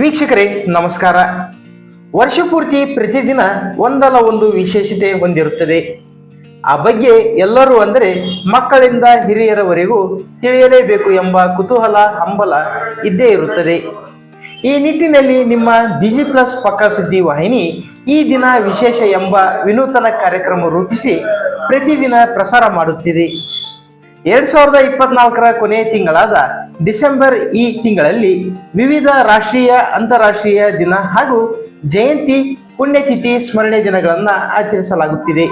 ವೀಕ್ಷಕರೇ, ನಮಸ್ಕಾರ. ವರ್ಷಪೂರ್ತಿ ಪ್ರತಿದಿನ ಒಂದಲ್ಲ ಒಂದು ವಿಶೇಷತೆ ಹೊಂದಿರುತ್ತದೆ. ಆ ಬಗ್ಗೆ ಎಲ್ಲರೂ ಅಂದರೆ ಮಕ್ಕಳಿಂದ ಹಿರಿಯರವರೆಗೂ ತಿಳಿಯಲೇಬೇಕು ಎಂಬ ಕುತೂಹಲ, ಹಂಬಲ ಇದ್ದೇ ಇರುತ್ತದೆ. ಈ ನಿಟ್ಟಿನಲ್ಲಿ ನಿಮ್ಮ ಬಿಜಿ ಪ್ಲಸ್ ಪಕ್ಕ ಸುದ್ದಿ ವಾಹಿನಿ ಈ ದಿನ ವಿಶೇಷ ಎಂಬ ವಿನೂತನ ಕಾರ್ಯಕ್ರಮ ರೂಪಿಸಿ ಪ್ರತಿದಿನ ಪ್ರಸಾರ ಮಾಡುತ್ತಿದೆ. ಎರಡ್ ಸಾವಿರದ ಇಪ್ಪತ್ನಾಲ್ಕರ ಕೊನೆಯ ತಿಂಗಳಾದ ಡಿಸೆಂಬರ್ ಈ ತಿಂಗಳಲ್ಲಿ ವಿವಿಧ ರಾಷ್ಟ್ರೀಯ, ಅಂತಾರಾಷ್ಟ್ರೀಯ ದಿನ ಹಾಗೂ ಜಯಂತಿ, ಪುಣ್ಯತಿಥಿ, ಸ್ಮರಣೆ ದಿನಗಳನ್ನು ಆಚರಿಸಲಾಗುತ್ತಿದೆ.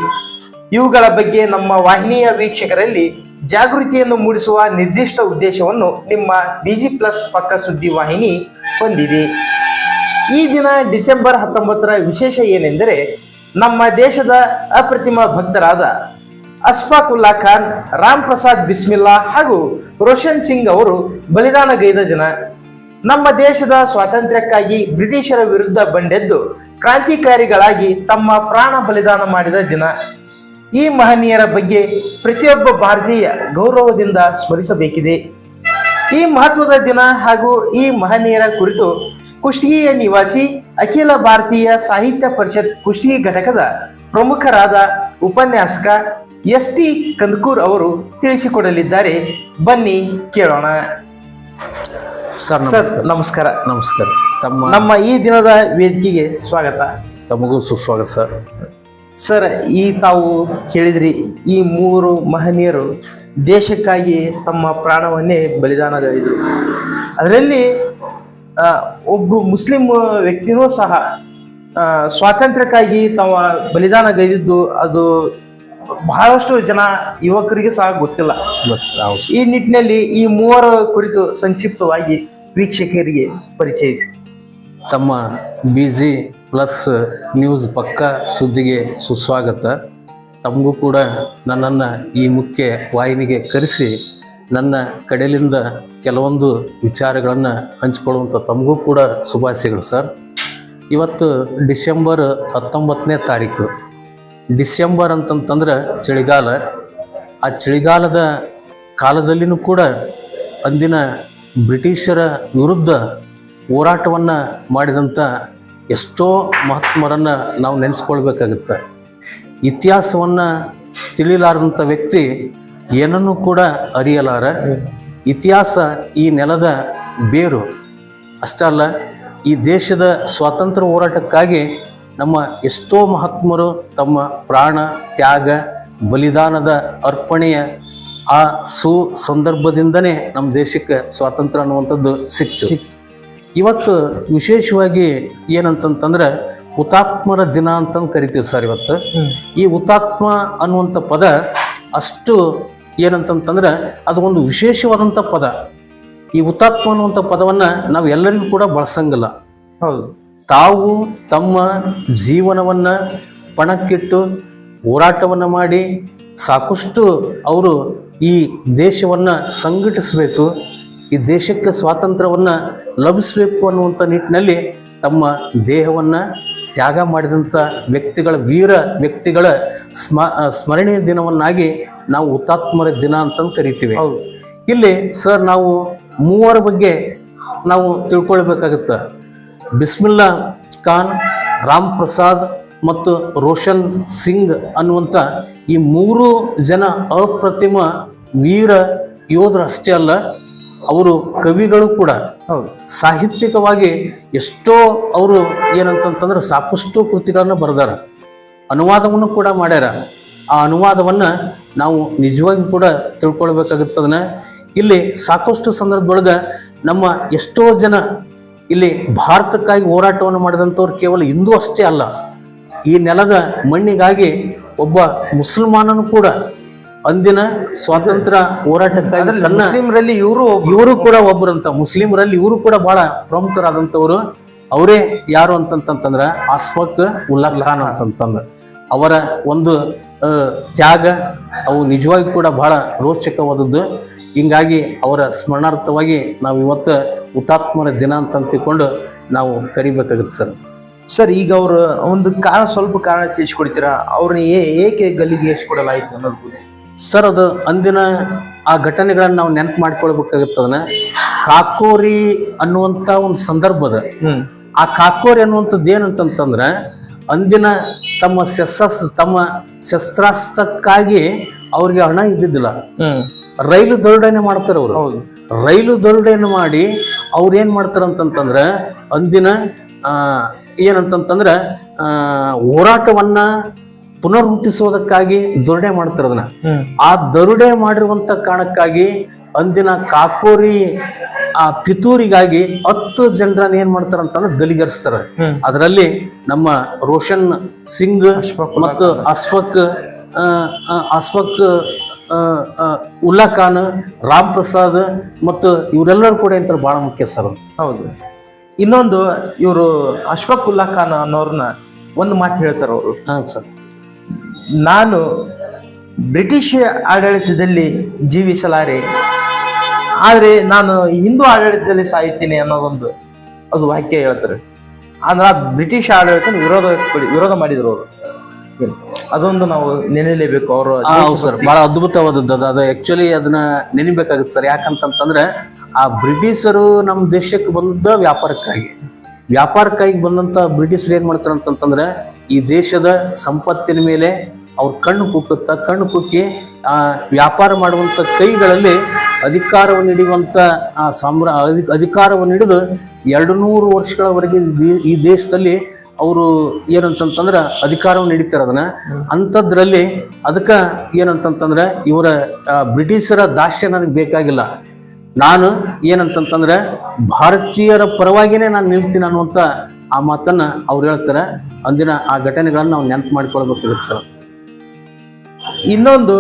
ಇವುಗಳ ಬಗ್ಗೆ ನಮ್ಮ ವಾಹಿನಿಯ ವೀಕ್ಷಕರಲ್ಲಿ ಜಾಗೃತಿಯನ್ನು ಮೂಡಿಸುವ ನಿರ್ದಿಷ್ಟ ಉದ್ದೇಶವನ್ನು ನಿಮ್ಮ ಬಿಜಿ ಪ್ಲಸ್ ಪಕ್ಕ ಸುದ್ದಿ ವಾಹಿನಿ ಹೊಂದಿದೆ. ಈ ದಿನ ಡಿಸೆಂಬರ್ ಹತ್ತೊಂಬತ್ತರ ವಿಶೇಷ ಏನೆಂದರೆ ನಮ್ಮ ದೇಶದ ಅಪ್ರತಿಮ ಭಕ್ತರಾದ ಅಸ್ಫಾಕುಲ್ಲಾ ಖಾನ್, ರಾಮ್ ಪ್ರಸಾದ್ ಬಿಸ್ಮಿಲ್ಲಾ ಹಾಗೂ ರೋಷನ್ ಸಿಂಗ್ ಅವರು ಬಲಿದಾನಗೈದ ದಿನ. ನಮ್ಮ ದೇಶದ ಸ್ವಾತಂತ್ರ್ಯಕ್ಕಾಗಿ ಬ್ರಿಟಿಷರ ವಿರುದ್ಧ ಬಂಡೆದ್ದು ಕ್ರಾಂತಿಕಾರಿಗಳಾಗಿ ತಮ್ಮ ಪ್ರಾಣ ಬಲಿದಾನ ಮಾಡಿದ ದಿನ. ಈ ಮಹನೀಯರ ಬಗ್ಗೆ ಪ್ರತಿಯೊಬ್ಬ ಭಾರತೀಯ ಗೌರವದಿಂದ ಸ್ಮರಿಸಬೇಕಿದೆ. ಈ ಮಹತ್ವದ ದಿನ ಹಾಗೂ ಈ ಮಹನೀಯರ ಕುರಿತು ಕುಷ್ಟಗಿಯ ನಿವಾಸಿ ಅಖಿಲ ಭಾರತೀಯ ಸಾಹಿತ್ಯ ಪರಿಷತ್ ಕುಷ್ಟಗಿ ಘಟಕದ ಪ್ರಮುಖರಾದ ಉಪನ್ಯಾಸಕ ಎಸ್ ಟಿ ಕಂದಕೂರ್ ಅವರು ತಿಳಿಸಿಕೊಡಲಿದ್ದಾರೆ. ಬನ್ನಿ ಕೇಳೋಣ. ಸರ್ ಸರ್ ನಮಸ್ಕಾರ. ನಮಸ್ಕಾರ. ತಮ್ಮ ನಮ್ಮ ಈ ದಿನದ ವೇದಿಕೆಗೆ ಸ್ವಾಗತ. ತಮಗೂ ಸುಸ್ವಾಗತ ಸರ್. ಸರ್ ಈ ತಾವು ಕೇಳಿದ್ರಿ ಈ ಮೂರು ಮಹನೀಯರು ದೇಶಕ್ಕಾಗಿ ತಮ್ಮ ಪ್ರಾಣವನ್ನೇ ಬಲಿದಾನಗಳಿದ್ರು ಅದರಲ್ಲಿ ಒಬ್ಬ ಮುಸ್ಲಿಂ ವ್ಯಕ್ತಿನೂ ಸಹ ಸ್ವಾತಂತ್ರ್ಯಕ್ಕಾಗಿ ತಮ್ಮ ಬಲಿದಾನಗೈದಿದ್ದು ಅದು ಬಹಳಷ್ಟು ಜನ ಯುವಕರಿಗೆ ಸಹ ಗೊತ್ತಿಲ್ಲ. ಗೊತ್ತು ಈ ನಿಟ್ಟಿನಲ್ಲಿ ಈ ಮೂವರ ಕುರಿತು ಸಂಕ್ಷಿಪ್ತವಾಗಿ ವೀಕ್ಷಕರಿಗೆ ಪರಿಚಯಿಸಿ. ತಮ್ಮ ಬಿಜಿ ಪ್ಲಸ್ ನ್ಯೂಸ್ ಪಕ್ಕ ಸುದ್ದಿಗೆ ಸುಸ್ವಾಗತ. ತಮಗೂ ಕೂಡ ನನ್ನನ್ನು ಈ ಮುಖ್ಯ ವಾಹಿನಿಗೆ ಕರೆಸಿ ನನ್ನ ಕಡೆಯಿಂದ ಕೆಲವೊಂದು ವಿಚಾರಗಳನ್ನು ಹಂಚಿಕೊಳ್ಳುವಂಥ ತಮಗೂ ಕೂಡ ಶುಭಾಶಯಗಳು ಸರ್. ಇವತ್ತು ಡಿಸೆಂಬರ್ ಹತ್ತೊಂಬತ್ತನೇ ತಾರೀಕು. ಡಿಸೆಂಬರ್ ಅಂತಂತಂದ್ರೆ ಚಳಿಗಾಲ, ಆ ಚಳಿಗಾಲದ ಕಾಲದಲ್ಲಿನೂ ಕೂಡ ಅಂದಿನ ಬ್ರಿಟಿಷರ ವಿರುದ್ಧ ಹೋರಾಟವನ್ನು ಮಾಡಿದಂಥ ಎಷ್ಟೋ ಮಹಾತ್ಮರನ್ನು ನಾವು ನೆನೆಸ್ಕೊಳ್ಬೇಕಾಗುತ್ತೆ. ಇತಿಹಾಸವನ್ನು ತಿಳಿಲಾರದಂಥ ವ್ಯಕ್ತಿ ಏನನ್ನೂ ಕೂಡ ಅರಿಯಲಾರ. ಇತಿಹಾಸ ಈ ನೆಲದ ಬೇರು. ಅಷ್ಟೇ ಅಲ್ಲ, ಈ ದೇಶದ ಸ್ವಾತಂತ್ರ್ಯ ಹೋರಾಟಕ್ಕಾಗಿ ನಮ್ಮ ಎಷ್ಟೋ ಮಹಾತ್ಮರು ತಮ್ಮ ಪ್ರಾಣ, ತ್ಯಾಗ, ಬಲಿದಾನದ ಅರ್ಪಣೆಯ ಆ ಸು ಸಂದರ್ಭದಿಂದನೇ ನಮ್ಮ ದೇಶಕ್ಕೆ ಸ್ವಾತಂತ್ರ್ಯ ಅನ್ನುವಂಥದ್ದು ಸಿಕ್ತು ಇವತ್ತು ವಿಶೇಷವಾಗಿ ಏನಂತಂತಂದ್ರೆ ಹುತಾತ್ಮರ ದಿನ ಅಂತಂದು ಕರಿತೀವಿ ಸರ್ ಇವತ್ತು. ಈ ಹುತಾತ್ಮ ಅನ್ನುವಂಥ ಪದ ಅಷ್ಟು ಏನಂತಂತಂದ್ರೆ ಅದು ಒಂದು ವಿಶೇಷವಾದಂಥ ಪದ. ಈ ಹುತಾತ್ಮ ಅನ್ನುವಂಥ ಪದವನ್ನು ನಾವು ಎಲ್ಲರಿಗೂ ಕೂಡ ಬಳಸಂಗಿಲ್ಲ. ಹೌದು. ತಾವು ತಮ್ಮ ಜೀವನವನ್ನು ಪಣಕ್ಕಿಟ್ಟು ಹೋರಾಟವನ್ನು ಮಾಡಿ ಸಾಕಷ್ಟು ಅವರು ಈ ದೇಶವನ್ನು ಸಂಘಟಿಸಬೇಕು ಈ ದೇಶಕ್ಕೆ ಸ್ವಾತಂತ್ರ್ಯವನ್ನು ಲಭಿಸಬೇಕು ಅನ್ನುವಂಥ ನಿಟ್ಟಿನಲ್ಲಿ ತಮ್ಮ ದೇಹವನ್ನು ತ್ಯಾಗ ಮಾಡಿದಂಥ ವ್ಯಕ್ತಿಗಳ ವೀರ ವ್ಯಕ್ತಿಗಳ ಸ್ಮ ಸ್ಮರಣೀಯ ದಿನವನ್ನಾಗಿ ನಾವು ಹುತಾತ್ಮರ ದಿನ ಅಂತಂದು ಕರಿತೀವಿ. ಹೌದು. ಇಲ್ಲಿ ಸರ್ ನಾವು ಮೂವರ ಬಗ್ಗೆ ನಾವು ತಿಳ್ಕೊಳ್ಬೇಕಾಗುತ್ತೆ. ಬಿಸ್ಮಿಲ್ಲಾ ಖಾನ್ ರಾಮ್ ಪ್ರಸಾದ್ ಮತ್ತು ರೋಷನ್ ಸಿಂಗ್ ಅನ್ನುವಂಥ ಈ ಮೂರು ಜನ ಅಪ್ರತಿಮ ವೀರ ಯೋಧರು ಅಷ್ಟೇ ಅಲ್ಲ ಅವರು ಕವಿಗಳು ಕೂಡ. ಹೌದು. ಸಾಹಿತ್ಯಿಕವಾಗಿ ಎಷ್ಟೋ ಅವರು ಏನಂತಂತಂದ್ರೆ ಸಾಕಷ್ಟು ಕೃತಿಗಳನ್ನು ಬರೆದಾರ. ಅನುವಾದವನ್ನು ಕೂಡ ಮಾಡ್ಯಾರ. ಆ ಅನುವಾದವನ್ನು ನಾವು ನಿಜವಾಗಿ ಕೂಡ ತಿಳ್ಕೊಳ್ಬೇಕಾಗುತ್ತದನ್ನ. ಇಲ್ಲಿ ಸಾಕಷ್ಟು ಸಂದರ್ಭದೊಳಗೆ ನಮ್ಮ ಎಷ್ಟೋ ಜನ ಇಲ್ಲಿ ಭಾರತಕ್ಕಾಗಿ ಹೋರಾಟವನ್ನು ಮಾಡಿದಂಥವ್ರು ಕೇವಲ ಹಿಂದೂ ಅಷ್ಟೇ ಅಲ್ಲ ಈ ನೆಲದ ಮಣ್ಣಿಗಾಗಿ ಒಬ್ಬ ಮುಸಲ್ಮಾನನು ಕೂಡ ಅಂದಿನ ಸ್ವಾತಂತ್ರ್ಯ ಹೋರಾಟಕ್ಕಾಗಿ ಮುಸ್ಲಿಮರಲ್ಲಿ ಇವರು ಇವರು ಕೂಡ ಒಬ್ಬರಂತ ಮುಸ್ಲಿಮರಲ್ಲಿ ಇವರು ಕೂಡ ಬಹಳ ಪ್ರಮುಖರಾದಂಥವ್ರು ಅವರೇ ಯಾರು ಅಂತಂತಂದ್ರೆ ಆಸ್ಫಕ್ ಉಲ್ಲಾ ಖಾನ್ ಅಂತಂತಂದ್ರೆ. ಅವರ ಒಂದು ತ್ಯಾಗ ಅವು ನಿಜವಾಗಿ ಕೂಡ ಬಹಳ ರೋಚಕವಾದದ್ದು. ಹಿಂಗಾಗಿ ಅವರ ಸ್ಮರಣಾರ್ಥವಾಗಿ ನಾವು ಇವತ್ತು ಹುತಾತ್ಮರ ದಿನ ಅಂತ ತಿಳ್ಕೊಂಡು ನಾವು ಕರಿಬೇಕಾಗುತ್ತೆ ಸರ್. ಸರ್ ಈಗ ಅವರು ಒಂದು ಕಾರಣ ಸ್ವಲ್ಪ ಕಾರಣ ತಿಳಿಸ್ಕೊಡ್ತೀರಾ? ಅವ್ರನ್ನ ಏಕೆ ಗಲ್ಲಿಗೆ ಕೊಡಲಾಯಿತು ಅನ್ನೋದು ಸರ್ ಅದು ಅಂದಿನ ಆ ಘಟನೆಗಳನ್ನು ನಾವು ನೆನಪು ಮಾಡ್ಕೊಳ್ಬೇಕಾಗುತ್ತದನ್ನ ಕಾಕೋರಿ ಅನ್ನುವಂಥ ಒಂದು ಸಂದರ್ಭದ ಅದ. ಆ ಕಾಕೋರಿ ಅನ್ನುವಂಥದ್ದು ಏನಂತಂತಂದ್ರೆ ಅಂದಿನ ತಮ್ಮ ಶಸ್ತ್ರ ತಮ್ಮ ಶಸ್ತ್ರಾಸ್ತ್ರಕ್ಕಾಗಿ ಅವ್ರಿಗೆ ಹಣ ಇದ್ದಿದ್ದಿಲ್ಲ. ರೈಲು ದರೋಡೆನೆ ಮಾಡ್ತಾರೆ ಅವರು. ರೈಲು ದರೋಡೆಯನ್ನು ಮಾಡಿ ಅವ್ರು ಏನು ಮಾಡ್ತಾರೆ ಅಂತಂತಂದ್ರೆ ಅಂದಿನ ಏನಂತಂತಂದ್ರೆ ಆ, ಹೋರಾಟವನ್ನ ಪುನರ್ರೂಪಿಸೋದಕ್ಕಾಗಿ ದೊರಡೆ ಮಾಡ್ತಾರೆ ಅದನ್ನ. ಆ ದರೋಡೆ ಮಾಡಿರುವಂತ ಕಾರಣಕ್ಕಾಗಿ ಅಂದಿನ ಕಾಕೋರಿ ಆ ಪಿತೂರಿಗಾಗಿ ಹತ್ತು ಜನರನ್ನ ಏನ್ ಮಾಡ್ತಾರ ಅಂತಂದ್ರೆ ಗಲಿಗರಿಸ್ತಾರೆ. ಅದರಲ್ಲಿ ನಮ್ಮ ರೋಷನ್ ಸಿಂಗ್ ಮತ್ತು ಅಶ್ವಕ್ ಅಶ್ವಕ್ ಉಲ್ಲಾ ಖಾನ್ ರಾಮ್ ಪ್ರಸಾದ್ ಮತ್ತು ಇವರೆಲ್ಲರೂ ಕೂಡ ಇಂಥ ಭಾಳ ಮುಖ್ಯ ಸರ್. ಹೌದು. ಇನ್ನೊಂದು ಇವರು ಅಶ್ಫಕ್ ಉಲ್ಲಾ ಖಾನ್ ಅನ್ನೋರ್ನ ಒಂದು ಮಾತು ಹೇಳ್ತಾರೆ ಅವರು. ಹಾಂ ಸರ್. ನಾನು ಬ್ರಿಟಿಷ್ ಆಡಳಿತದಲ್ಲಿ ಜೀವಿಸಲಾರೆ ಆದರೆ ನಾನು ಹಿಂದೂ ಆಡಳಿತದಲ್ಲಿ ಸಾಯುತ್ತೀನಿ ಅನ್ನೋದೊಂದು ಅದು ವಾಕ್ಯ ಹೇಳ್ತಾರೆ. ಆದ್ರೆ ಆ ಬ್ರಿಟಿಷ್ ಆಡಳಿತ ವಿರೋಧ ವಿರೋಧ ಮಾಡಿದ್ರು ಅವರು. ಅದೊಂದು ನಾವು ನೆನೆಯಲೇಬೇಕು ಅವರು ಹೌದು ಸರ್ ಬಹಳ ಅದ್ಭುತವಾದದ್ದು ಅದು. ಅದು ಆಕ್ಚುಲಿ ಅದನ್ನ ನೆನಿಬೇಕಾಗುತ್ತೆ ಸರ್. ಯಾಕಂತಂತಂದ್ರೆ ಆ ಬ್ರಿಟಿಷರು ನಮ್ಮ ದೇಶಕ್ಕೆ ಬಂದ ವ್ಯಾಪಾರಕ್ಕಾಗಿ. ವ್ಯಾಪಾರಕ್ಕಾಗಿ ಬಂದಂತ ಬ್ರಿಟಿಷರು ಏನ್ ಮಾಡ್ತಾರೆ ಅಂತಂತಂದ್ರೆ ಈ ದೇಶದ ಸಂಪತ್ತಿನ ಮೇಲೆ ಅವ್ರ ಕಣ್ಣು ಕುಕ್ಕುತ್ತ ಕಣ್ಣು ಕುಕ್ಕಿ ಆ ವ್ಯಾಪಾರ ಮಾಡುವಂತ ಕೈಗಳಲ್ಲಿ ಅಧಿಕಾರವನ್ನು ಹಿಡಿಯುವಂತ ಆ ಸಾಮ್ರಾ ಅಧಿ- ಅಧಿಕಾರವನ್ನು ಹಿಡಿದು ಎರಡು ನೂರು ವರ್ಷಗಳವರೆಗೆ ಈ ದೇಶದಲ್ಲಿ ಅವರು ಏನಂತಂತಂದ್ರೆ ಅಧಿಕಾರವನ್ನು ಹಿಡಿತಾರೆ ಅದನ್ನ. ಅಂಥದ್ರಲ್ಲಿ ಅದಕ್ಕೆ ಏನಂತಂತಂದ್ರೆ ಇವರ ಬ್ರಿಟಿಷರ ದಾಸ್ಯ ನನಗೆ ಬೇಕಾಗಿಲ್ಲ. ನಾನು ಏನಂತಂತಂದ್ರೆ ಭಾರತೀಯರ ಪರವಾಗಿನೇ ನಾನು ನಿಲ್ತೀನಿ ಅನ್ನುವಂಥ ಆ ಮಾತನ್ನ ಅವ್ರು ಹೇಳ್ತಾರೆ. ಅಂದಿನ ಆ ಘಟನೆಗಳನ್ನು ನಾವು ನೆನಪು ಮಾಡ್ಕೊಳ್ಬೇಕಾಗುತ್ತೆ ಸರ್. ಇನ್ನೊಂದು,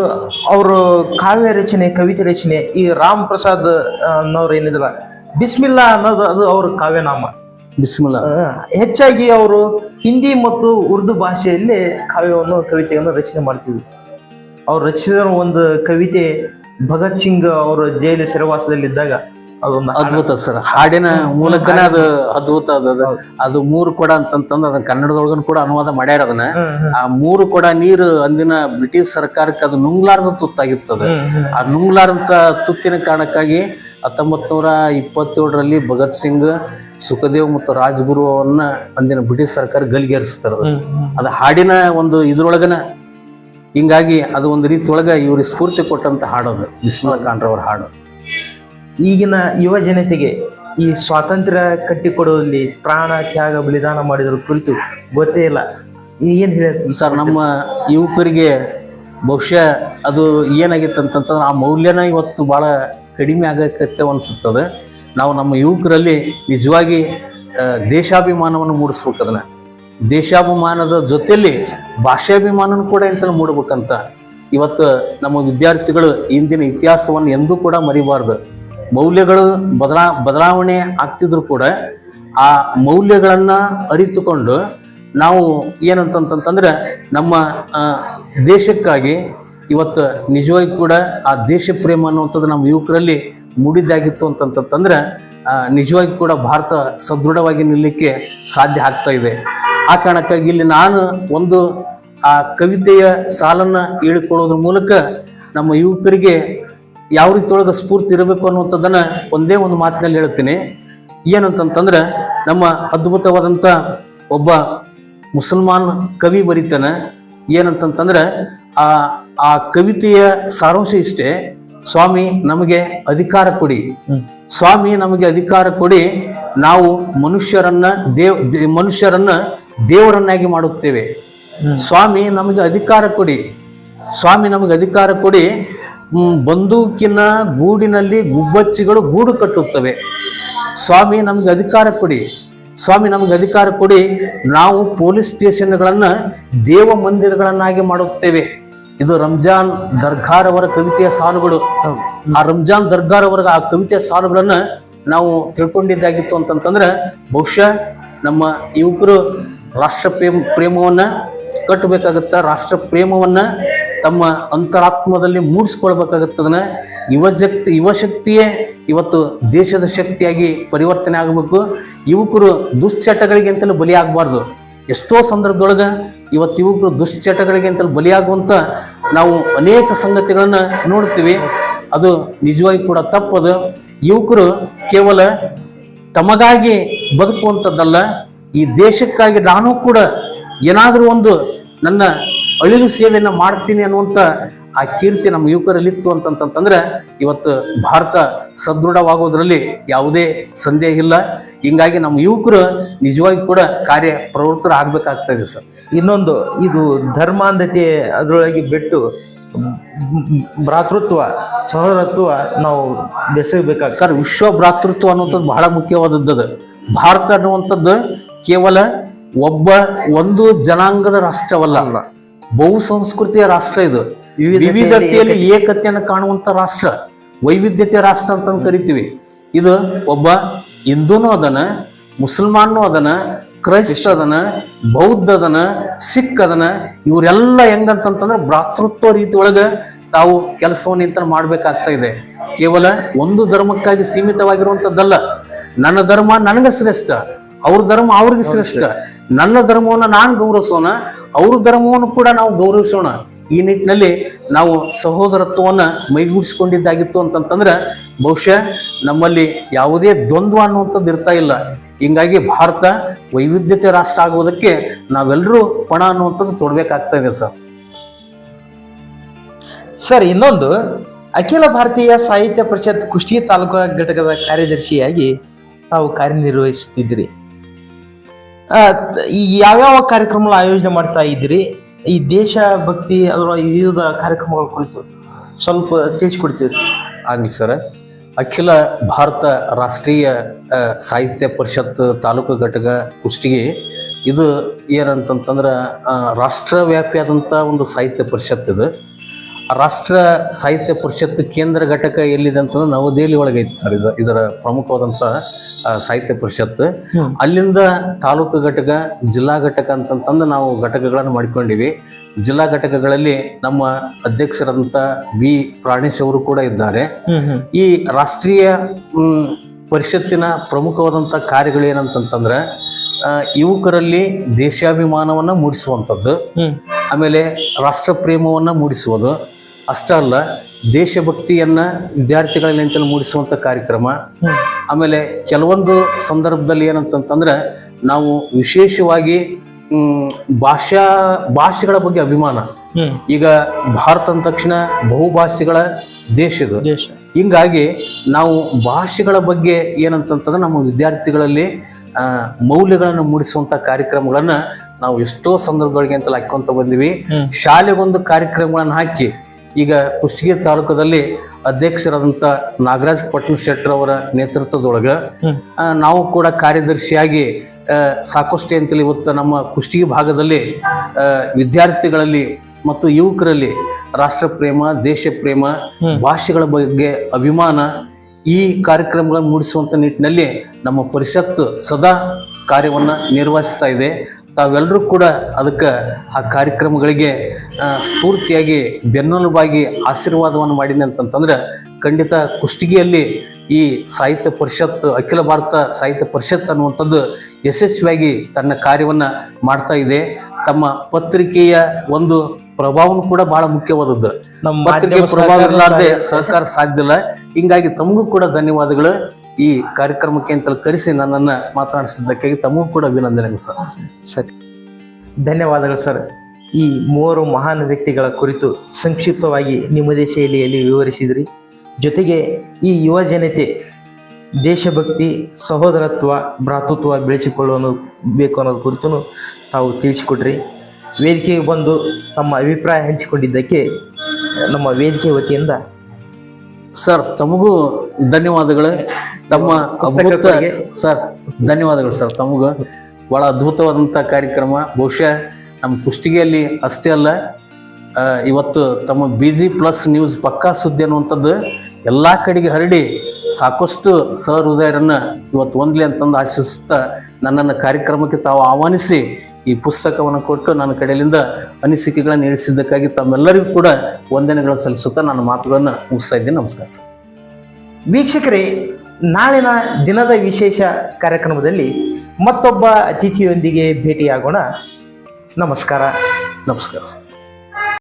ಅವರು ಕಾವ್ಯ ರಚನೆ, ಕವಿತೆ ರಚನೆ ಈ ರಾಮ್ ಪ್ರಸಾದ್ ಅನ್ನೋರು ಏನಿದಲ್ಲ, ಬಿಸ್ಮಿಲ್ಲಾ ಅನ್ನೋದು, ಅದು ಅವ್ರ ಕಾವ್ಯನಾಮ. ಬಿಸ್ಮಿಲ್ಲ ಹೆಚ್ಚಾಗಿ ಅವರು ಹಿಂದಿ ಮತ್ತು ಉರ್ದು ಭಾಷೆಯಲ್ಲಿ ಕಾವ್ಯವನ್ನು ಕವಿತೆಯನ್ನು ರಚನೆ ಮಾಡ್ತಿದ್ರು. ಅವ್ರು ರಚಿಸಿದ ಒಂದು ಕವಿತೆ ಭಗತ್ ಸಿಂಗ್ ಅವರು ಜೈಲು ಸೆರೆವಾಸದಲ್ಲಿದ್ದಾಗ ಅದೊಂದು. ಅದ್ಭುತ ಸರ್. ಹಾಡಿನ ಮೂಲಕನೇ ಅದು ಅದ್ಭುತ ಅದು. ಅದು. ಮೂರು ಕೊಡ ಅಂತಂತಂದು ಅದನ್ನ ಕನ್ನಡದೊಳಗನು ಕೂಡ ಅನುವಾದ ಮಾಡ್ಯಾರ ಅದನ್ನ. ಆ ಮೂರು ಕೊಡ ನೀರು ಅಂದಿನ ಬ್ರಿಟಿಷ್ ಸರ್ಕಾರಕ್ಕೆ ಅದು ನುಂಗ್ಲಾರ್ದ ತುತ್ತಾಗಿತ್ತದ. ಆ ನುಂಗ್ಲಾರ್ದ ತುತ್ತಿನ ಕಾರಣಕ್ಕಾಗಿ ಹತ್ತೊಂಬತ್ ನೂರ ಇಪ್ಪತ್ತೇಳರಲ್ಲಿ ಭಗತ್ ಸಿಂಗ್ ಸುಖದೇವ್ ಮತ್ತು ರಾಜ್ಗುರು ಅವನ್ನ ಅಂದಿನ ಬ್ರಿಟಿಷ್ ಸರ್ಕಾರ ಗಲ್ಗೇರಿಸ್ತಾರ. ಅದು. ಹಾಡಿನ ಒಂದು ಇದ್ರೊಳಗನ. ಹಿಂಗಾಗಿ ಅದು ಒಂದು ರೀತಿ ಒಳಗ ಇವ್ರಿಗೆ ಸ್ಫೂರ್ತಿ ಕೊಟ್ಟಂತ ಹಾಡೋದು ಖಾನ್ರವ್ರ ಹಾಡು. ಈಗಿನ ಯುವ ಜನತೆಗೆ ಈ ಸ್ವಾತಂತ್ರ್ಯ ಕಟ್ಟಿಕೊಡುವಲ್ಲಿ ಪ್ರಾಣ ತ್ಯಾಗ ಬಲಿದಾನ ಮಾಡಿದ್ರ ಕುರಿತು ಗೊತ್ತೇ ಇಲ್ಲ. ಏನ್ ಹೇಳ ಸರ್ ನಮ್ಮ ಯುವಕರಿಗೆ ಬಹುಶಃ ಅದು ಏನಾಗಿತ್ತಂತಂತಂದ್ರೆ ಆ ಮೌಲ್ಯನ ಇವತ್ತು ಭಾಳ ಕಡಿಮೆ ಆಗಕತ್ತೆ ಅನಿಸುತ್ತದೆ. ನಾವು ನಮ್ಮ ಯುವಕರಲ್ಲಿ ನಿಜವಾಗಿ ದೇಶಾಭಿಮಾನವನ್ನು ಮೂಡಿಸ್ಬೇಕು ಅದನ್ನು. ದೇಶಾಭಿಮಾನದ ಜೊತೆಯಲ್ಲಿ ಭಾಷಾಭಿಮಾನನೂ ಕೂಡ ಇಂತ ಮೂಡಬೇಕಂತ. ಇವತ್ತು ನಮ್ಮ ವಿದ್ಯಾರ್ಥಿಗಳು ಇಂದಿನ ಇತಿಹಾಸವನ್ನು ಎಂದೂ ಕೂಡ ಮರಿಬಾರ್ದು. ಮೌಲ್ಯಗಳು ಬದಲಾ, ಬದಲಾವಣೆ ಆಗ್ತಿದ್ರು ಕೂಡ ಆ ಮೌಲ್ಯಗಳನ್ನು ಅರಿತುಕೊಂಡು ನಾವು ಏನಂತಂತಂದ್ರೆ ನಮ್ಮ ದೇಶಕ್ಕಾಗಿ ಇವತ್ತು ನಿಜವಾಗಿ ಕೂಡ ಆ ದೇಶ ಪ್ರೇಮ ಅನ್ನುವಂಥದ್ದು ನಮ್ಮ ಯುವಕರಲ್ಲಿ ಮೂಡಿದ್ದಾಗಿತ್ತು ಅಂತಂತಂದ್ರೆ ನಿಜವಾಗಿ ಕೂಡ ಭಾರತ ಸದೃಢವಾಗಿ ನಿಲ್ಲಕ್ಕೆ ಸಾಧ್ಯ ಆಗ್ತಾ ಇದೆ. ಆ ಕಾರಣಕ್ಕಾಗಿ ಇಲ್ಲಿ ನಾನು ಒಂದು, ಆ, ಕವಿತೆಯ ಸಾಲನ್ನ ಹೇಳಿಕೊಳ್ಳೋದ್ರ ಮೂಲಕ ನಮ್ಮ ಯುವಕರಿಗೆ ಯಾವ ರೀತಿ ಒಳಗೆ ಸ್ಫೂರ್ತಿ ಇರಬೇಕು ಅನ್ನುವಂಥದ್ದನ್ನ ಒಂದೇ ಒಂದು ಮಾತಿನಲ್ಲಿ ಹೇಳ್ತೀನಿ. ಏನಂತಂತಂದ್ರೆ, ನಮ್ಮ ಅದ್ಭುತವಾದಂಥ ಒಬ್ಬ ಮುಸಲ್ಮಾನ್ ಕವಿ ಬರೀತಾನೆ ಏನಂತಂತಂದ್ರೆ, ಆ ಆ ಕವಿತೆಯ ಸಾರಾಂಶ ಇಷ್ಟೇ. ಸ್ವಾಮಿ ನಮಗೆ ಅಧಿಕಾರ ಕೊಡಿ. ಸ್ವಾಮಿ ನಮಗೆ ಅಧಿಕಾರ ಕೊಡಿ. ನಾವು ಮನುಷ್ಯರನ್ನ ದೇವ್ ಮನುಷ್ಯರನ್ನ ದೇವರನ್ನಾಗಿ ಮಾಡುತ್ತೇವೆ. ಸ್ವಾಮಿ ನಮಗೆ ಅಧಿಕಾರ ಕೊಡಿ. ಸ್ವಾಮಿ ನಮಗೆ ಅಧಿಕಾರ ಕೊಡಿ. ಬಂದೂಕಿನ ಗೂಡಿನಲ್ಲಿ ಗುಬ್ಬಚ್ಚಿಗಳು ಗೂಡು ಕಟ್ಟುತ್ತವೆ. ಸ್ವಾಮಿ ನಮಗೆ ಅಧಿಕಾರ ಕೊಡಿ. ಸ್ವಾಮಿ ನಮಗೆ ಅಧಿಕಾರ ಕೊಡಿ. ನಾವು ಪೊಲೀಸ್ ಸ್ಟೇಷನ್ಗಳನ್ನು ದೇವ ಮಂದಿರಗಳನ್ನಾಗಿ ಮಾಡುತ್ತೇವೆ. ಇದು ರಂಜಾನ್ ದರ್ಗಾರವರ ಕವಿತೆಯ ಸಾಲುಗಳು. ಆ ರಂಜಾನ್ ದರ್ಗಾರವರ ಆ ಕವಿತೆಯ ಸಾಲುಗಳನ್ನ ನಾವು ತಿಳ್ಕೊಂಡಿದ್ದಾಗಿತ್ತು ಅಂತಂತಂದ್ರೆ ಬಹುಶಃ ನಮ್ಮ ಯುವಕರು ರಾಷ್ಟ್ರ ಪ್ರೇಮ ಪ್ರೇಮವನ್ನ ಕಟ್ಟಬೇಕಾಗತ್ತ ರಾಷ್ಟ್ರ ಪ್ರೇಮವನ್ನ ತಮ್ಮ ಅಂತರಾತ್ಮದಲ್ಲಿ ಮೂಡಿಸ್ಕೊಳ್ಬೇಕಾಗತ್ತದನ್ನ ಯುವಶಕ್ತಿ ಯುವಶಕ್ತಿಯೇ ಇವತ್ತು ದೇಶದ ಶಕ್ತಿಯಾಗಿ ಪರಿವರ್ತನೆ ಆಗಬೇಕು. ಯುವಕರು ದುಶ್ಚಟಗಳಿಗೆ ಅಂತಲೂ ಬಲಿಯಾಗಬಾರ್ದು. ಎಷ್ಟೋ ಸಂದರ್ಭದೊಳಗೆ ಇವತ್ತು ಯುವಕರು ದುಶ್ಚಟಗಳಿಗೆ ಅಂತಲ್ಲಿ ಬಲಿಯಾಗುವಂಥ ನಾವು ಅನೇಕ ಸಂಗತಿಗಳನ್ನು ನೋಡ್ತೀವಿ ಅದು ನಿಜವಾಗಿ ಕೂಡ ತಪ್ಪದು. ಯುವಕರು ಕೇವಲ ತಮಗಾಗಿ ಬದುಕುವಂಥದ್ದಲ್ಲ ಈ ದೇಶಕ್ಕಾಗಿ ನಾನು ಕೂಡ ಏನಾದರೂ ಒಂದು ನನ್ನ ಅಳಿಲು ಸೇವೆಯನ್ನು ಮಾಡ್ತೀನಿ ಅನ್ನುವಂಥ ಆ ಕೀರ್ತಿ ನಮ್ಮ ಯುವಕರಲ್ಲಿತ್ತು ಅಂತಂತಂತಂದ್ರೆ ಇವತ್ತು ಭಾರತ ಸದೃಢವಾಗೋದ್ರಲ್ಲಿ ಯಾವುದೇ ಸಂದೇಹ ಇಲ್ಲ. ಹಿಂಗಾಗಿ ನಮ್ಮ ಯುವಕರು ನಿಜವಾಗಿ ಕೂಡ ಕಾರ್ಯ ಪ್ರವೃತ್ತರು ಆಗ್ಬೇಕಾಗ್ತದೆ ಸರ್. ಇನ್ನೊಂದು ಇದು ಧರ್ಮಾಂಧತೆ ಅದರೊಳಗೆ ಬಿಟ್ಟು ಭ್ರಾತೃತ್ವ ಸಹೋದರತ್ವ ನಾವು ಬೆಸಬೇಕಾಗ ಸರ್ ವಿಶ್ವ ಭ್ರಾತೃತ್ವ ಅನ್ನುವಂಥದ್ದು ಬಹಳ ಮುಖ್ಯವಾದದ್ದು ಅದು. ಭಾರತ ಅನ್ನುವಂಥದ್ದು ಕೇವಲ ಒಬ್ಬ ಒಂದು ಜನಾಂಗದ ರಾಷ್ಟ್ರವಲ್ಲ. ಅಲ್ಲ. ಬಹು ಸಂಸ್ಕೃತಿಯ ರಾಷ್ಟ್ರ ಇದು. ವಿವಿಧತೆಯಲ್ಲಿ ಏಕತೆಯನ್ನು ಕಾಣುವಂತ ರಾಷ್ಟ್ರ. ವೈವಿಧ್ಯತೆ ರಾಷ್ಟ್ರ ಅಂತ ಕರಿತೀವಿ. ಇದು ಒಬ್ಬ ಹಿಂದೂನು ಅದನ ಮುಸಲ್ಮಾನು ಅದನ ಕ್ರೈಸ್ತ ಅದನ ಬೌದ್ಧ ಅದನ ಸಿಖ್ ಅದನ ಇವರೆಲ್ಲ ಹೆಂಗಂತಂತಂದ್ರೆ ಭ್ರಾತೃತ್ವ ರೀತಿ ಒಳಗೆ ತಾವು ಕೆಲಸವನ್ನು ಇಂತ ಮಾಡ್ಬೇಕಾಗ್ತಾ ಇದೆ. ಕೇವಲ ಒಂದು ಧರ್ಮಕ್ಕಾಗಿ ಸೀಮಿತವಾಗಿರುವಂಥದ್ದಲ್ಲ ನನ್ನ ಧರ್ಮ ನನಗೆ ಶ್ರೇಷ್ಠ ಅವ್ರ ಧರ್ಮ ಅವ್ರಿಗೆ ಶ್ರೇಷ್ಠ. ನನ್ನ ಧರ್ಮವನ್ನು ನಾನು ಗೌರವಿಸೋಣ ಅವ್ರ ಧರ್ಮವನ್ನು ಕೂಡ ನಾವು ಗೌರವಿಸೋಣ. ಈ ನಿಟ್ಟಿನಲ್ಲಿ ನಾವು ಸಹೋದರತ್ವವನ್ನು ಮೈಗೂಡಿಸ್ಕೊಂಡಿದ್ದಾಗಿತ್ತು ಅಂತಂತಂದ್ರೆ ಬಹುಶಃ ನಮ್ಮಲ್ಲಿ ಯಾವುದೇ ದ್ವಂದ್ವ ಅನ್ನುವಂಥದ್ದು ಇರ್ತಾ ಇಲ್ಲ. ಹಿಂಗಾಗಿ ಭಾರತ ವೈವಿಧ್ಯತೆ ರಾಷ್ಟ್ರ ಆಗೋದಕ್ಕೆ ನಾವೆಲ್ಲರೂ ಪಣ ಅನ್ನುವಂಥದ್ದು ತೊಡಬೇಕಾಗ್ತಾ ಇದೆ ಸರ್. ಸರ್, ಇನ್ನೊಂದು, ಅಖಿಲ ಭಾರತೀಯ ಸಾಹಿತ್ಯ ಪರಿಷತ್ ಕುಷ್ಟಿ ತಾಲೂಕು ಘಟಕದ ಕಾರ್ಯದರ್ಶಿಯಾಗಿ ತಾವು ಈ ಯಾವ್ಯಾವ ಕಾರ್ಯಕ್ರಮಗಳ ಆಯೋಜನೆ ಮಾಡ್ತಾ ಇದ್ದೀರಿ? ಈ ದೇಶ ಭಕ್ತಿ ಅದರ ವಿವಿಧ ಕಾರ್ಯಕ್ರಮಗಳ ಕುರಿತು ಸ್ವಲ್ಪ ತಿಳಿಸ್ಕೊಡ್ತೀವಿ ಆಗಲಿ ಸರ್. ಅಖಿಲ ಭಾರತ ರಾಷ್ಟ್ರೀಯ ಸಾಹಿತ್ಯ ಪರಿಷತ್ ತಾಲೂಕು ಘಟಕ ಕುಷ್ಟಗಿ ಇದು ಏನಂತಂತಂದ್ರೆ ರಾಷ್ಟ್ರವ್ಯಾಪಿಯಾದಂಥ ಒಂದು ಸಾಹಿತ್ಯ ಪರಿಷತ್ ಇದು. ರಾಷ್ಟ್ರ ಸಾಹಿತ್ಯ ಪರಿಷತ್ ಕೇಂದ್ರ ಘಟಕ ಎಲ್ಲಿದೆ ಅಂತಂದ್ರೆ ನವದೆಹಲಿ ಒಳಗೈತಿ ಸರ್. ಇದು ಇದರ ಪ್ರಮುಖವಾದಂತಹ ಸಾಹಿತ್ಯ ಪರಿಷತ್ತು. ಅಲ್ಲಿಂದ ತಾಲೂಕು ಘಟಕ ಜಿಲ್ಲಾ ಘಟಕ ಅಂತಂತಂದು ನಾವು ಘಟಕಗಳನ್ನು ಮಾಡಿಕೊಂಡಿವಿ. ಜಿಲ್ಲಾ ಘಟಕಗಳಲ್ಲಿ ನಮ್ಮ ಅಧ್ಯಕ್ಷರಾದಂಥ ಬಿ ಪ್ರಾಣೇಶ್ ಅವರು ಕೂಡ ಇದ್ದಾರೆ. ಈ ರಾಷ್ಟ್ರೀಯ ಪರಿಷತ್ತಿನ ಪ್ರಮುಖವಾದಂಥ ಕಾರ್ಯಗಳು ಏನಂತಂತಂದ್ರೆ ಆ, ಯುವಕರಲ್ಲಿ ದೇಶಾಭಿಮಾನವನ್ನು ಮೂಡಿಸುವಂಥದ್ದು. ಆಮೇಲೆ ರಾಷ್ಟ್ರ ಪ್ರೇಮವನ್ನು ಮೂಡಿಸುವುದು. ಅಷ್ಟೇ ಅಲ್ಲ ದೇಶಭಕ್ತಿಯನ್ನ ವಿದ್ಯಾರ್ಥಿಗಳಲ್ಲಿ ಅಂತಲೂ ಮೂಡಿಸುವಂತ ಕಾರ್ಯಕ್ರಮ. ಆಮೇಲೆ ಕೆಲವೊಂದು ಸಂದರ್ಭದಲ್ಲಿ ಏನಂತಂತಂದ್ರೆ ನಾವು ವಿಶೇಷವಾಗಿ ಭಾಷಾ ಭಾಷೆಗಳ ಬಗ್ಗೆ ಅಭಿಮಾನ. ಈಗ ಭಾರತ ಅಂದ ತಕ್ಷಣ ಬಹುಭಾಷೆಗಳ ದೇಶ ಇದು. ಹಿಂಗಾಗಿ ನಾವು ಭಾಷೆಗಳ ಬಗ್ಗೆ ಏನಂತಂತಂದ್ರೆ ನಮ್ಮ ವಿದ್ಯಾರ್ಥಿಗಳಲ್ಲಿ ಮೌಲ್ಯಗಳನ್ನು ಮೂಡಿಸುವಂತ ಕಾರ್ಯಕ್ರಮಗಳನ್ನ ನಾವು ಎಷ್ಟೋ ಸಂದರ್ಭಗಳಿಗೆ ಅಂತ ಹಾಕೊಂತ ಬಂದಿವಿ. ಶಾಲೆಗೊಂದು ಕಾರ್ಯಕ್ರಮಗಳನ್ನು ಹಾಕಿ ಈಗ ಕುಷ್ಟಗಿ ತಾಲೂಕದಲ್ಲಿ ಅಧ್ಯಕ್ಷರಾದಂಥ ನಾಗರಾಜ್ ಪಟ್ನ ಶೆಟ್ಟರ್ ಅವರ ನೇತೃತ್ವದೊಳಗೆ ನಾವು ಕೂಡ ಕಾರ್ಯದರ್ಶಿಯಾಗಿ ಸಾಕಷ್ಟು ಅಂತೇಳಿ ಇವತ್ತು ನಮ್ಮ ಕುಷ್ಟಗಿ ಭಾಗದಲ್ಲಿ ವಿದ್ಯಾರ್ಥಿಗಳಲ್ಲಿ ಮತ್ತು ಯುವಕರಲ್ಲಿ ರಾಷ್ಟ್ರ ಪ್ರೇಮ ದೇಶ ಪ್ರೇಮ ಭಾಷೆಗಳ ಬಗ್ಗೆ ಅಭಿಮಾನ ಈ ಕಾರ್ಯಕ್ರಮಗಳನ್ನು ಮೂಡಿಸುವಂತ ನಿಟ್ಟಿನಲ್ಲಿ ನಮ್ಮ ಪರಿಷತ್ತು ಸದಾ ಕಾರ್ಯವನ್ನು ನಿರ್ವಹಿಸ್ತಾ ಇದೆ. ತಾವೆಲ್ಲರೂ ಕೂಡ ಅದಕ್ಕೆ ಆ ಕಾರ್ಯಕ್ರಮಗಳಿಗೆ ಸ್ಫೂರ್ತಿಯಾಗಿ ಬೆನ್ನೆಲುಬಾಗಿ ಆಶೀರ್ವಾದವನ್ನು ಮಾಡಿದೆ ಅಂತಂತಂದ್ರೆ ಖಂಡಿತ ಕುಷ್ಟಗಿಯಲ್ಲಿ ಈ ಸಾಹಿತ್ಯ ಪರಿಷತ್ ಅಖಿಲ ಭಾರತ ಸಾಹಿತ್ಯ ಪರಿಷತ್ ಅನ್ನುವಂಥದ್ದು ಯಶಸ್ವಿಯಾಗಿ ತನ್ನ ಕಾರ್ಯವನ್ನ ಮಾಡ್ತಾ ಇದೆ. ತಮ್ಮ ಪತ್ರಿಕೆಯ ಒಂದು ಪ್ರಭಾವನು ಕೂಡ ಬಹಳ ಮುಖ್ಯವಾದದ್ದು. ನಮ್ಮ ಪತ್ರಿಕೆ ಪ್ರಭಾವ ಇರಲಾರ್ದೆ ಸಹಕಾರ ಸಾಧ್ಯ ಇಲ್ಲ. ಹಿಂಗಾಗಿ ತಮಗೂ ಕೂಡ ಧನ್ಯವಾದಗಳು. ಈ ಕಾರ್ಯಕ್ರಮಕ್ಕೆ ಅಂತಲೂ ಕರೆಸಿ ನನ್ನನ್ನು ಮಾತನಾಡಿಸಿದ್ದಕ್ಕಾಗಿ ತಮಗೂ ಕೂಡ ಅಭಿನಂದನೆಗಳು ಸರ್. ಸರಿ. ಧನ್ಯವಾದಗಳು ಸರ್. ಈ ಮೂವರು ಮಹಾನ್ ವ್ಯಕ್ತಿಗಳ ಕುರಿತು ಸಂಕ್ಷಿಪ್ತವಾಗಿ ನಿಮ್ಮದೇ ಶೈಲಿಯಲ್ಲಿ ವಿವರಿಸಿದ್ರಿ. ಜೊತೆಗೆ ಈ ಯುವ ಜನತೆ ದೇಶಭಕ್ತಿ ಸಹೋದರತ್ವ ಭ್ರಾತೃತ್ವ ಬೆಳೆಸಿಕೊಳ್ಳುವ ಬೇಕು ಅನ್ನೋದು ಕುರಿತು ತಾವು ತಿಳಿಸಿಕೊಡ್ರಿ ವೇದಿಕೆಗೆ ಬಂದು ತಮ್ಮ ಅಭಿಪ್ರಾಯ ಹಂಚಿಕೊಂಡಿದ್ದಕ್ಕೆ ನಮ್ಮ ವೇದಿಕೆ ವತಿಯಿಂದ ಸರ್ ತಮಗೂ ಧನ್ಯವಾದಗಳು. ತಮ್ಮ ಅದ್ಭುತ ಸರ್ ಧನ್ಯವಾದಗಳು ಸರ್. ತಮಗ ಬಹಳ ಅದ್ಭುತವಾದಂಥ ಕಾರ್ಯಕ್ರಮ. ಬಹುಶಃ ನಮ್ಮ ಕುಷ್ಟಗಿಯಲ್ಲಿ ಅಷ್ಟೇ ಅಲ್ಲ ಇವತ್ತು ತಮ್ಮ ಬಿ ಜಿ ಪ್ಲಸ್ ನ್ಯೂಸ್ ಪಕ್ಕಾ ಸುದ್ದಿ ಅನ್ನುವಂಥದ್ದು ಎಲ್ಲ ಕಡೆಗೆ ಹರಡಿ ಸಾಕಷ್ಟು ಸರ್ ಉದಯರನ್ನು ಇವತ್ತು ಒಂದ್ಲಿ ಅಂತಂದು ಆಶಿಸುತ್ತಾ ನನ್ನನ್ನು ಕಾರ್ಯಕ್ರಮಕ್ಕೆ ತಾವು ಆಹ್ವಾನಿಸಿ ಈ ಪುಸ್ತಕವನ್ನು ಕೊಟ್ಟು ನನ್ನ ಕಡೆಯಿಂದ ಅನಿಸಿಕೆಗಳನ್ನು ಇಳಿಸಿದ್ದಕ್ಕಾಗಿ ತಮ್ಮೆಲ್ಲರಿಗೂ ಕೂಡ ವಂದನೆಗಳನ್ನು ಸಲ್ಲಿಸುತ್ತಾ ನನ್ನ ಮಾತುಗಳನ್ನು ಮುಗಿಸ್ತಾ ಇದ್ದೀನಿ. ನಮಸ್ಕಾರ ಸರ್. ವೀಕ್ಷಕರೇ ನಾಳಿನ ದಿನದ ವಿಶೇಷ ಕಾರ್ಯಕ್ರಮದಲ್ಲಿ ಮತ್ತೊಬ್ಬ ಅತಿಥಿಯೊಂದಿಗೆ ಭೇಟಿಯಾಗೋಣ. ನಮಸ್ಕಾರ. ನಮಸ್ಕಾರ ಸರ್.